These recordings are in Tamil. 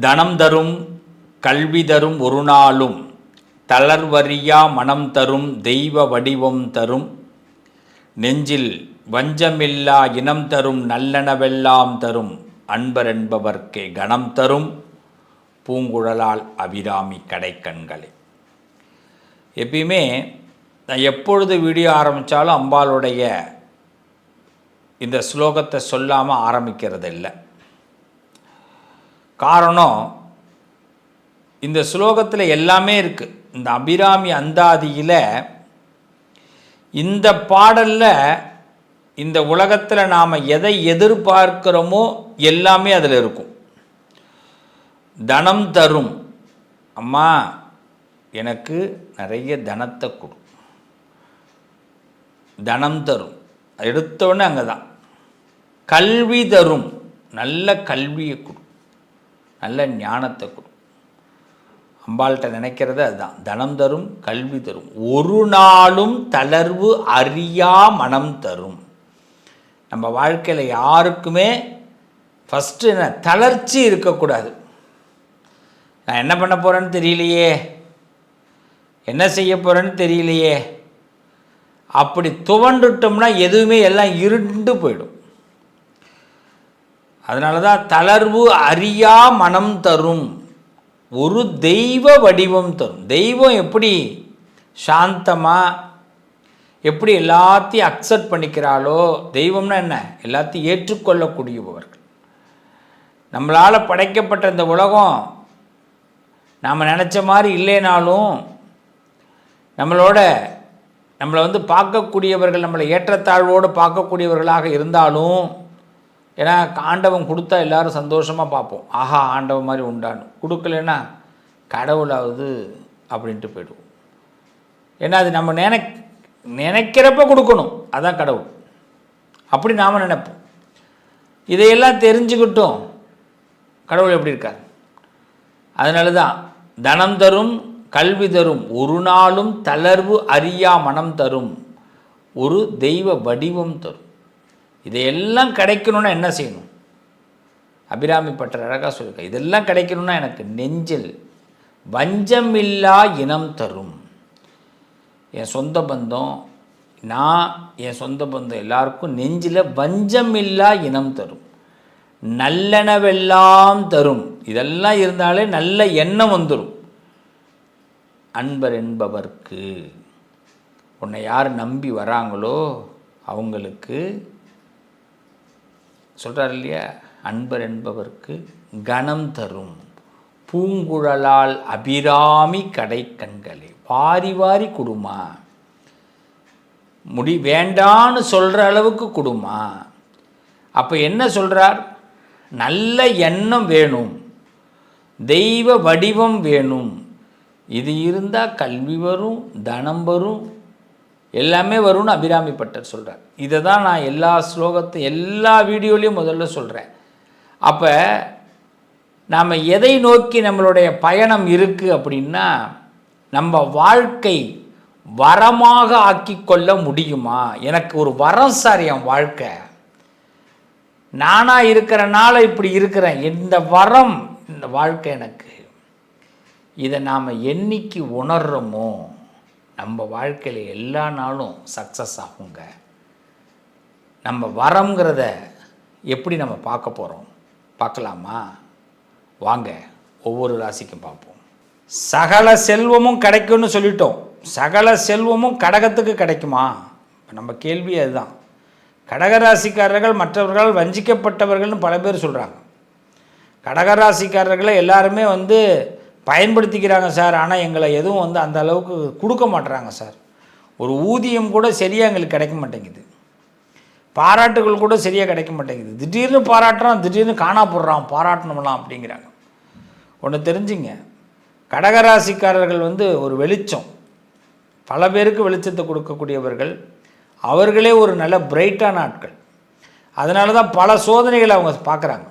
தனம் தரும் கல்வி தரும் ஒரு நாளும் தளர்வறியா மனம் தரும் தெய்வ வடிவம் தரும். நெஞ்சில் வஞ்சமில்லா இனம் தரும் நல்லனவெல்லாம் தரும். அன்பர் என்பவர்க்கே கணம் தரும். பூங்குழலால் அபிராமி கடைக்கண்களே. எப்பயுமே நான் எப்பொழுது வீடியோ ஆரம்பித்தாலும் அம்பாளுடைய இந்த ஸ்லோகத்தை சொல்லாமல் ஆரம்பிக்கிறது இல்லை காரணம் இந்த ஸ்லோகத்தில் எல்லாமே இருக்குது இந்த அபிராமி அந்தாதியில் இந்த பாடலில் இந்த உலகத்தில் நாம் எதை எதிர்பார்க்கிறோமோ எல்லாமே அதில் இருக்கும். தனம் தரும். அம்மா எனக்கு நிறைய தனத்தை கொடு. தனம் தரும். எடுத்தோடனே அங்கே தான் கல்வி தரும். நல்ல கல்வியை கொடு. நல்ல ஞானத்தை கொடு. அம்பாள்கிட்ட நினைக்கிறது அதுதான். தனம் தரும் கல்வி தரும். ஒரு நாளும் தளர்வு அறியா மனம் தரும். நம்ம வாழ்க்கையில் யாருக்குமே ஃபஸ்ட்டு என்ன? தளர்ச்சி இருக்கக்கூடாது. நான் என்ன பண்ண போகிறேன்னு தெரியலையே. என்ன செய்ய போகிறேன்னு தெரியலையே. அப்படி துவண்டுட்டோம்னா எதுவுமே எல்லாம் இருண்டு போயிடும். அதனால தான் தளர்வு அறியா மனம் தரும். ஒரு தெய்வ வடிவம் தரும். தெய்வம் எப்படி சாந்தமாக எப்படி எல்லாத்தையும் அக்செப்ட் பண்ணிக்கிறாளோ தெய்வம்னா என்ன? எல்லாத்தையும் ஏற்றுக்கொள்ளக்கூடியவர்கள். நம்மளால் படைக்கப்பட்ட இந்த உலகம் நாம் நினச்ச மாதிரி இல்லைனாலும் நம்மளோட நம்மளை வந்து பார்க்கக்கூடியவர்கள் நம்மளை ஏற்றத்தாழ்வோடு பார்க்கக்கூடியவர்களாக இருந்தாலும் ஏன்னா ஆண்டவன் கொடுத்தா எல்லாரும் சந்தோஷமாக பார்ப்போம். ஆஹா ஆண்டவன் மாதிரி உண்டானு. கொடுக்கலன்னா கடவுளாவது அப்படின்ட்டு போயிடுவோம். ஏன்னா அது நம்ம நினை நினைக்கிறப்ப கொடுக்கணும். அதான் கடவுள். அப்படி நாம் நினைப்போம். இதையெல்லாம் தெரிஞ்சுக்கிட்டும். கடவுள் எப்படி இருக்கார்? அதனால தான் தனம் தரும் கல்வி தரும் ஒரு நாளும் தளர்வு அறியா மனம் தரும் ஒரு தெய்வ வடிவம் தரும். இதையெல்லாம் கிடைக்கணும்னா என்ன செய்யணும்? அபிராமி பட்டர் அழகாக சொல்லியிருக்க இதெல்லாம் கிடைக்கணும்னா எனக்கு நெஞ்சில் வஞ்சமில்லா இனம் தரும். என் சொந்த பந்தம் நான் என் சொந்த பந்தம் எல்லாருக்கும் நெஞ்சில் வஞ்சமில்லா இனம் தரும். நல்லெனவெல்லாம் தரும். இதெல்லாம் இருந்தாலே நல்ல எண்ணம் வந்துடும் அன்பர் என்பவர்க்கு உன்னை யார் நம்பி வராங்களோ அவங்களுக்கு சொல்கிறார் இல்லையா? அன்பர் என்பவருக்கு கணம் தரும். பூங்குழலால் அபிராமி கடை கண்களே வாரி வாரி கொடுமா. முடி வேண்டான்னு சொல்கிற அளவுக்கு கொடுமா. அப்போ என்ன சொல்கிறார் நல்ல எண்ணம் வேணும். தெய்வ வடிவம் வேணும். இது இருந்தால் கல்வி வரும் தனம் வரும் எல்லாமே வரும்னு அபிராமி பட்டர் சொல்கிறார் இதை தான் நான் எல்லா ஸ்லோகத்தை எல்லா வீடியோலையும் முதல்ல சொல்கிறேன் அப்போ நாம் எதை நோக்கி நம்மளுடைய பயணம் இருக்குது அப்படின்னா நம்ம வாழ்க்கை வரமாக ஆக்கிக்கொள்ள முடியுமா? எனக்கு ஒரு வரம் சார் என் வாழ்க்கை. நானாக இருக்கிறனால இப்படி இருக்கிறேன். இந்த வரம் இந்த வாழ்க்கை எனக்கு. இதை நாம் என்னைக்கு உணர்றோமோ நம்ம வாழ்க்கையில் எல்லா நாளும் சக்ஸஸ் ஆகுங்க. நம்ம வரம்ங்கிறத எப்படி நம்ம பார்க்க போகிறோம் பார்க்கலாமா? வாங்க ஒவ்வொரு ராசிக்கும் பார்ப்போம். சகல செல்வமும் கிடைக்கும்னு சொல்லிட்டோம். சகல செல்வமும் கடகத்துக்கு கிடைக்குமா? நம்ம கேள்வி அதுதான். கடகராசிக்காரர்கள் மற்றவர்கள் வஞ்சிக்கப்பட்டவர்கள்னு பல பேர் சொல்கிறாங்க கடகராசிக்காரர்களை எல்லாருமே வந்து பயன்படுத்திக்கிறாங்க சார் ஆனால் எங்களை எதுவும் வந்து அந்த அளவுக்கு கொடுக்க மாட்டுறாங்க சார். ஒரு ஊதியம் கூட சரியாக எங்களுக்கு கிடைக்க மாட்டேங்குது. பாராட்டுகள் கூட சரியாக கிடைக்க மாட்டேங்குது. திடீர்னு பாராட்டுறான் திடீர்னு காணா போடுறான் பாராட்டணும்லாம் அப்படிங்கிறாங்க. ஒன்று தெரிஞ்சுங்க. கடகராசிக்காரர்கள் வந்து ஒரு வெளிச்சம். பல பேருக்கு வெளிச்சத்தை கொடுக்கக்கூடியவர்கள். அவர்களே ஒரு நல்ல பிரைட்டான ஆட்கள். அதனால தான் பல சோதனைகளை அவங்க பார்க்குறாங்க.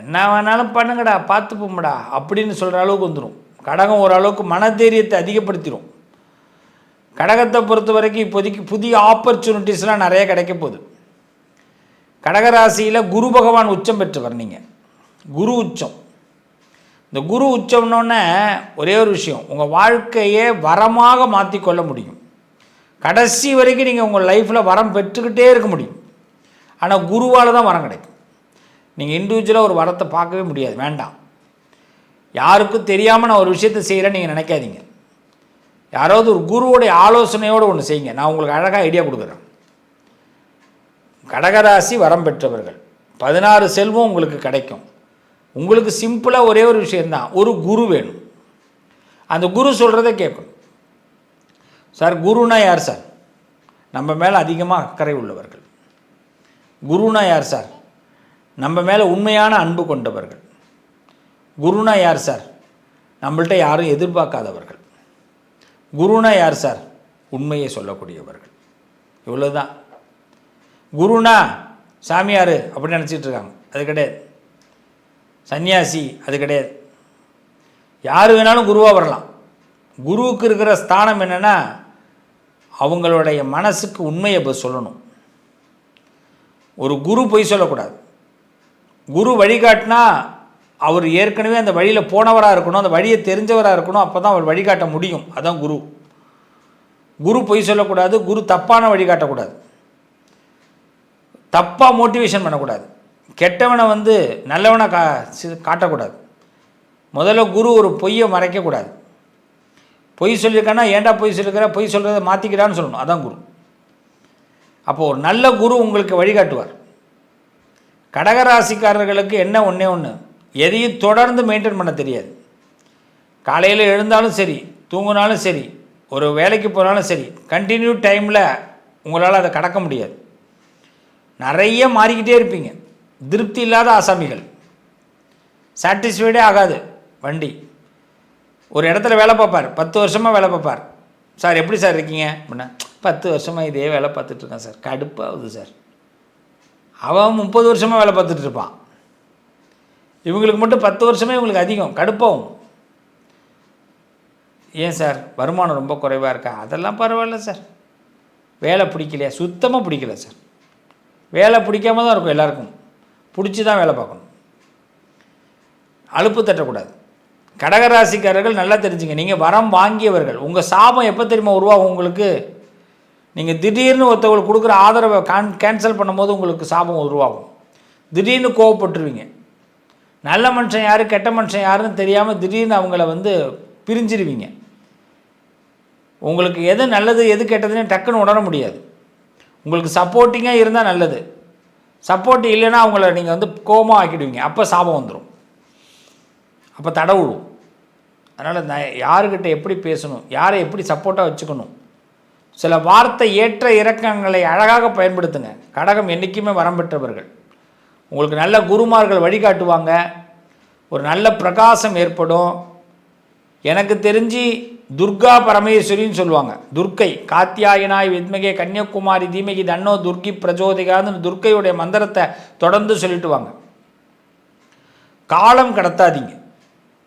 என்ன வேணாலும் பண்ணுங்கடா பார்த்துப்போம்டா அப்படின்னு சொல்கிற அளவுக்கு வந்துடும் கடகம் ஓரளவுக்கு மனதைரியத்தை அதிகப்படுத்திடும் கடகத்தை பொறுத்த வரைக்கும் இப்போதைக்கு புதிய ஆப்பர்ச்சுனிட்டிஸ்லாம் நிறைய கிடைக்க போகுது. கடகராசியில் குரு பகவான் உச்சம் பெற்றவர் நீங்கள் குரு உச்சம். இந்த குரு உச்சம்னோடனே ஒரே ஒரு விஷயம் உங்கள் வாழ்க்கையே வரமாக மாற்றிக்கொள்ள முடியும். கடைசி வரைக்கும் நீங்கள் உங்கள் லைஃப்பில் வரம் பெற்றுக்கிட்டே இருக்க முடியும். ஆனால் குருவால் தான் வரம் கிடைக்கும். நீங்கள் இண்டிவிஜுவலாக ஒரு வரத்தை பார்க்கவே முடியாது வேண்டாம். யாருக்கும் தெரியாமல் நான் ஒரு விஷயத்தை செய்கிறேன்னு நீங்கள் நினைக்காதீங்க. யாராவது ஒரு குருவோடைய ஆலோசனையோடு ஒன்று செய்யுங்க. நான் உங்களுக்கு அழகாக ஐடியா கொடுக்குறேன். கடகராசி வரம் பெற்றவர்கள் பதினாறு செல்வம் உங்களுக்கு கிடைக்கும். உங்களுக்கு சிம்பிளாக ஒரே ஒரு விஷயந்தான் ஒரு குரு வேணும். அந்த குரு சொல்கிறத கேட்கணும். சார் குருனா யார் சார் நம்ம மேலே அதிகமாக அக்கறை உள்ளவர்கள். குருனா யார் சார் நம்ம மேலே உண்மையான அன்பு கொண்டவர்கள். குருனா யார் சார்? நம்மள்ட்ட யாரும் எதிர்பார்க்காதவர்கள். குருனா யார் சார்? உண்மையை சொல்லக்கூடியவர்கள். இவ்வளோதான் குருனா சாமியார் அப்படின்னு நினச்சிட்டு இருக்காங்க. அது கிடையாது. சன்னியாசி அது கிடையாது. யார் வேணாலும் குருவாக வரலாம். குருவுக்கு இருக்கிற ஸ்தானம் என்னென்னா அவங்களுடைய மனசுக்கு உண்மையை இப்போ சொல்லணும். ஒரு குரு பொய் சொல்லக்கூடாது. குரு வழிகாட்டினா அவர் ஏற்கனவே அந்த வழியில் போனவராக இருக்கணும் அந்த வழியை தெரிஞ்சவராக இருக்கணும் அப்போ தான் அவர் வழிகாட்ட முடியும். அதான் குரு. குரு பொய் சொல்லக்கூடாது குரு தப்பான வழிகாட்டக்கூடாது தப்பாக மோட்டிவேஷன் பண்ணக்கூடாது. கெட்டவனை வந்து நல்லவனை கா காட்டக்கூடாது. முதல்ல குரு ஒரு பொய்யை மறைக்கக்கூடாது. பொய் சொல்லியிருக்கானா ஏன்டா பொய் சொல்லியிருக்கிற பொய் சொல்கிறத மாற்றிக்கிறான்னு சொல்லணும். அதான் குரு. அப்போது ஒரு நல்ல குரு உங்களுக்கு வழிகாட்டுவார். கடகராசிக்காரர்களுக்கு என்ன ஒன்றே ஒன்று எதையும் தொடர்ந்து மெயின்டைன் பண்ண தெரியாது. காலையில் எழுந்தாலும் சரி தூங்கினாலும் சரி ஒரு வேலைக்கு போனாலும் சரி கண்டினியூ டைமில் உங்களால் அதை கடக்க முடியாது. நிறைய மாறிக்கிட்டே இருப்பீங்க. திருப்தி இல்லாத ஆசாமிகள். சாட்டிஸ்ஃபைடே ஆகாது வண்டி. ஒரு இடத்துல வேலை பார்ப்பார் பத்து வருஷமாக வேலை பார்ப்பார். சார் எப்படி சார் இருக்கீங்க? அப்படின்னா பத்து வருஷமாக இதே வேலை பார்த்துட்ருக்கேன் சார். கடுப்பாகுது சார். அவன் முப்பது வருஷமாக வேலை பார்த்துட்டு இருப்பான். இவங்களுக்கு மட்டும் பத்து வருஷமே இவங்களுக்கு அதிகம் கடுப்பாகும் ஏன் சார்? வருமானம் ரொம்ப குறைவாக இருக்கா? அதெல்லாம் பரவாயில்ல சார். வேலை பிடிக்கலையா? சுத்தமாக பிடிக்கல சார். வேலை பிடிக்காம தான் இருக்கும் எல்லாருக்கும். பிடிச்சி தான் வேலை பார்க்கணும். அலுப்பு தட்டக்கூடாது. கடகராசிக்காரர்கள் நல்லா தெரிஞ்சுங்க. நீங்கள் வரம் வாங்கியவர்கள். உங்கள் சாபம் எப்போ தெரியுமா உருவாகும் உங்களுக்கு? நீங்கள் திடீர்னு ஒருத்தவங்களுக்கு கொடுக்குற ஆதரவை கான் கேன்சல் பண்ணும்போது உங்களுக்கு சாபம் உருவாகும். திடீர்னு கோவப்பட்டுருவீங்க. நல்ல மனுஷன் யார் கெட்ட மனுஷன் யாருன்னு தெரியாமல் திடீர்னு அவங்கள வந்து பிரிஞ்சிருவீங்க. உங்களுக்கு எது நல்லது எது கெட்டதுன்னு டக்குன்னு உணர முடியாது. உங்களுக்கு சப்போர்ட்டிங்காக இருந்தால் நல்லது. சப்போர்ட் இல்லைன்னா அவங்கள நீங்கள் வந்து கோபமாக ஆக்கிடுவீங்க. அப்போ சாபம் வந்துடும் அப்போ தடவுடும். அதனால் நான் யாருக்கிட்ட எப்படி பேசணும் யாரை எப்படி சப்போர்ட்டாக வச்சுக்கணும் சில வார்த்தை ஏற்ற இறக்கங்களை அழகாக பயன்படுத்துங்க. கடகம் என்றைக்குமே வரம் பெற்றவர்கள். உங்களுக்கு நல்ல குருமார்கள் வழிகாட்டுவாங்க. ஒரு நல்ல பிரகாசம் ஏற்படும். எனக்கு தெரிஞ்சு துர்கா பரமேஸ்வரின்னு சொல்லுவாங்க. துர்க்கை காத்தியாயனாய் வித்மகே கன்னியாகுமாரி தீமகி தன்னோ துர்கி பிரஜோதிகான்னு துர்க்கையுடைய மந்திரத்தை தொடர்ந்து சொல்லிட்டுவாங்க. காலம் கடத்தாதீங்க.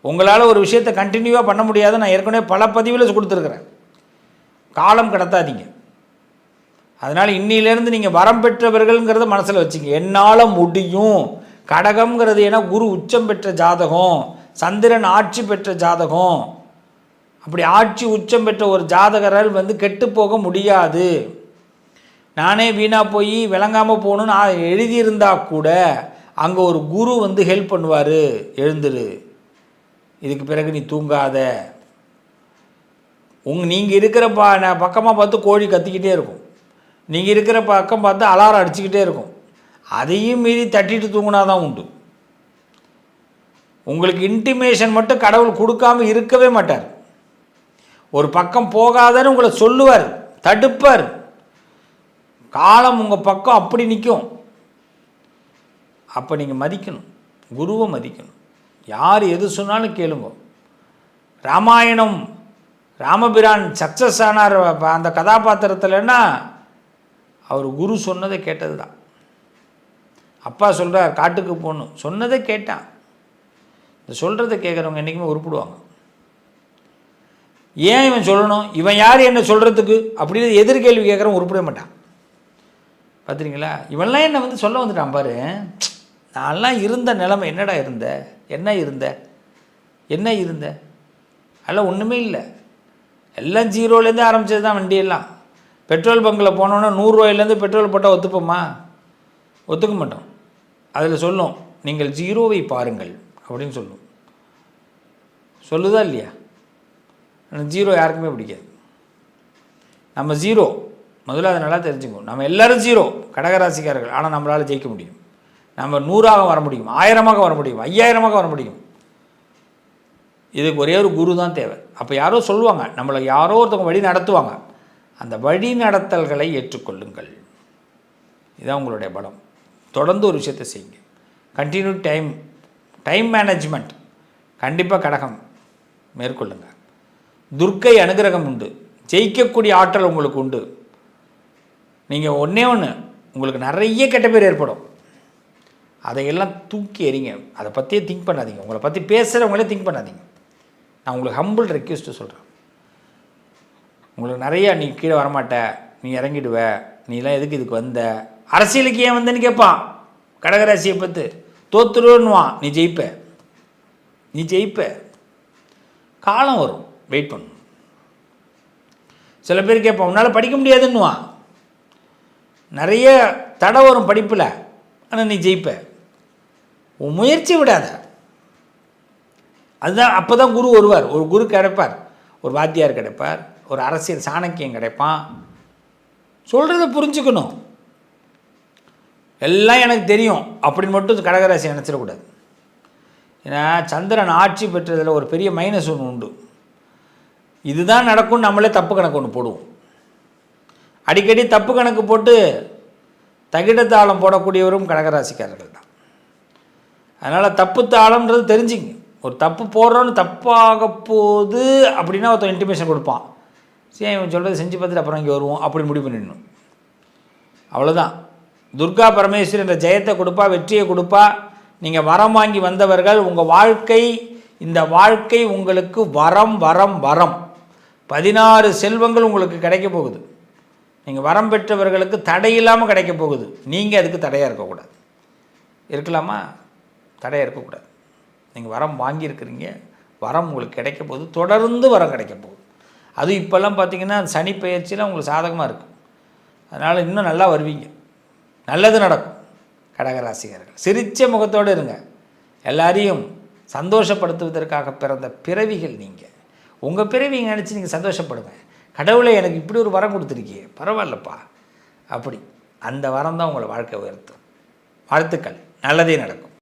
உங்களால் ஒரு விஷயத்தை கண்டினியூவாக பண்ண முடியாது. நான் ஏற்கனவே பல பதிவில் கொடுத்துருக்குறேன். காலம் கடத்தாதீங்க. அதனால் இன்னிலேருந்து நீங்கள் வரம் பெற்றவர்கள்ங்கிறத மனசில் வச்சுங்க. என்னால் முடியும். கடகம்ங்கிறது ஏன்னா குரு உச்சம் பெற்ற ஜாதகம் சந்திரன் ஆட்சி பெற்ற ஜாதகம். அப்படி ஆட்சி உச்சம் பெற்ற ஒரு ஜாதகரால் வந்து கெட்டு போக முடியாது. நானே வீணாக போய் விளங்காமல் போகணுன்னு நான் எழுதியிருந்தா கூட அங்கே ஒரு குரு வந்து ஹெல்ப் பண்ணுவார். எழுந்துரு. இதுக்கு பிறகு நீ தூங்காத. உங்க நீங்கள் இருக்கிற பா பக்கமாக பார்த்து கோழி கத்திக்கிட்டே இருக்கும். நீங்கள் இருக்கிற பக்கம் பார்த்து அலாரம் அடிச்சுக்கிட்டே இருக்கும். அதையும் மீறி தட்டிட்டு தூங்கினா தான் உண்டு. உங்களுக்கு இன்டிமேஷன் மட்டும் கடவுள் கொடுக்காம இருக்கவே மாட்டார். ஒரு பக்கம் போகாதன்னு உங்களை சொல்லுவார் தடுப்பார். காலம் உங்கள் பக்கம் அப்படி நிற்கும் அப்போ நீங்கள் மதிக்கணும். குருவை மதிக்கணும். யார் எது சொன்னாலும் கேளுங்க. ராமாயணம் ராமபிரான் சக்ஸஸ் ஆனார் அந்த கதாபாத்திரத்தில்னா அவர் குரு சொன்னதை கேட்டது தான் அப்பா சொல்கிறார் காட்டுக்கு போகணும் சொன்னதை கேட்டான். இந்த சொல்கிறத கேட்குறவங்க என்றைக்குமே உருப்பிடுவாங்க. ஏன் இவன் சொல்லணும்? இவன் யார் என்ன சொல்கிறதுக்கு அப்படின்னு எதிர்கேள்வி கேட்குறவன் உருப்பிட மாட்டான். பார்த்துறீங்களா இவன்லாம் என்னை வந்து சொல்ல வந்துட்டான் பாரு. நான்லாம் இருந்த நிலைமை என்னடா இருந்த? என்ன இருந்த? என்ன இருந்த? அதெல்லாம் ஒன்றுமே இல்லை. எல்லாம் ஜீரோலேருந்து ஆரம்பித்தது தான் வண்டியெல்லாம். பெட்ரோல் பங்கில் போனோன்னா நூறுரூவாயிலேருந்து பெட்ரோல் போட்டால் ஒத்துப்போமா? ஒத்துக்க மாட்டோம். அதில் சொல்லும் நீங்கள் ஜீரோவை பாருங்கள் அப்படின்னு சொல்லும். சொல்லுதா இல்லையா? ஜீரோ யாருக்குமே பிடிக்காது. நம்ம ஜீரோ. முதல்ல அதை நல்லா தெரிஞ்சுக்கணும். நம்ம எல்லோரும் ஜீரோ கடகராசிக்காரர்கள். ஆனால் நம்மளால் ஜெயிக்க முடியும். நம்ம நூறாக வர முடியும் ஆயிரமாக வர முடியும் ஐயாயிரமாக வர முடியும். இதுக்கு ஒரே ஒரு குரு தான் தேவை. அப்போ யாரோ சொல்லுவாங்க நம்மளை யாரோ ஒருத்தவங்க வழி நடத்துவாங்க. அந்த வழி நடத்தல்களை ஏற்றுக்கொள்ளுங்கள். இதுதான் உங்களுடைய பலம். தொடர்ந்து ஒரு விஷயத்தை செய்யுங்க. கண்டினியூ டைம் டைம் மேனேஜ்மெண்ட் கண்டிப்பாக கடகம் மேற்கொள்ளுங்க. துர்க்கை அனுகிரகம் உண்டு. ஜெயிக்கக்கூடிய ஆற்றல் உங்களுக்கு உண்டு. நீங்கள் ஒன்றே ஒன்று உங்களுக்கு நிறைய கெட்ட பேர் ஏற்படும். அதையெல்லாம் தூக்கி எறிங்க. அதை பற்றியே திங்க் பண்ணாதீங்க. உங்களை பற்றி பேசுகிறவங்களே திங்க் பண்ணாதீங்க. நான் உங்களுக்கு ஹம்பிள் ரெக்யூஸ்ட்டு சொல்கிறேன் உங்களுக்கு நிறையா நீ கீழே வரமாட்ட நீ இறங்கிடுவ நீலாம் எதுக்கு இதுக்கு வந்த? அரசியலுக்கு ஏன் வந்தேன்னு கேட்பான் கடகராசியை பற்றி தோத்துருன்னுவான் நீ ஜெயிப்ப. நீ ஜெயிப்ப. காலம் வரும். வெயிட் பண்ணும். சில பேர் கேட்பான் உன்னால் படிக்க முடியாதுன்னுவான். நிறைய தடை வரும் படிப்பில். ஆனால் நீ ஜெயிப்ப. உன் முயற்சி விடாத. அதுதான் அப்போ தான் குரு வருவார். ஒரு குரு கிடைப்பார். ஒரு வாத்தியார் கிடைப்பார். ஒரு அரசியல் சாணக்கியம் கிடைப்பான். சொல்கிறத புரிஞ்சுக்கணும். எல்லாம் எனக்கு தெரியும். அப்படின்னு மட்டும் கடகராசி நினச்சிடக்கூடாது. ஏன்னா சந்திரன் ஆட்சி பெற்றதில் ஒரு பெரிய மைனஸ் ஒன்று உண்டு. இதுதான் நடக்கும் நம்மளே தப்பு கணக்கு ஒன்று போடுவோம். அடிக்கடி தப்பு கணக்கு போட்டு தகிட தாளம் போடக்கூடியவரும் கடகராசிக்காரர்கள் தான். அதனால் தப்பு தாளம்ன்றது தெரிஞ்சுங்க. ஒரு தப்பு போடுறோன்னு தப்பாக போகுது அப்படின்னா ஒருத்தன் இன்டிமேஷன் கொடுப்பான். சரி இவன் சொல்கிறது செஞ்சு பார்த்துட்டு அப்புறம் இங்கே வருவோம் அப்படி முடிவு பண்ணிடணும். அவ்வளோதான் துர்கா பரமேஸ்வரி என்ற ஜெயத்தை கொடுப்பா வெற்றியை கொடுப்பா. நீங்கள் வரம் வாங்கி வந்தவர்கள் உங்கள் வாழ்க்கை இந்த வாழ்க்கை உங்களுக்கு வரம் வரம் வரம். பதினாறு செல்வங்கள் உங்களுக்கு கிடைக்க போகுது. நீங்கள் வரம் பெற்றவர்களுக்கு தடையில்லாமல் கிடைக்க போகுது. நீங்கள் அதுக்கு தடையாக இருக்கக்கூடாது. இருக்கலாமா? தடையாக இருக்கக்கூடாது. நீங்கள் வரம் வாங்கியிருக்கிறீங்க வரம் உங்களுக்கு கிடைக்க போகுது தொடர்ந்து வரம் கிடைக்க போகுது. அது இப்போல்லாம் பார்த்தீங்கன்னா சனி பயிற்சியில் உங்களுக்கு சாதகமாக இருக்குது அதனால் இன்னும் நல்லா வருவீங்க. நல்லது நடக்கும் கடகராசிகாரர்கள் சிரிச்ச முகத்தோடு இருங்க. எல்லாரையும் சந்தோஷப்படுத்துவதற்காக பிறந்த பிறவிகள் நீங்கள் உங்கள் பிறவியை நினச்சி நீங்கள் சந்தோஷப்படுங்க. கடவுளை எனக்கு இப்படி ஒரு வரம் கொடுத்துருக்கியே பரவாயில்லப்பா. அப்படி. அந்த வரம் தான் உங்களை வாழ்க்கை உயர்த்தும். வாழ்த்துக்கள். நல்லதே நடக்கும்.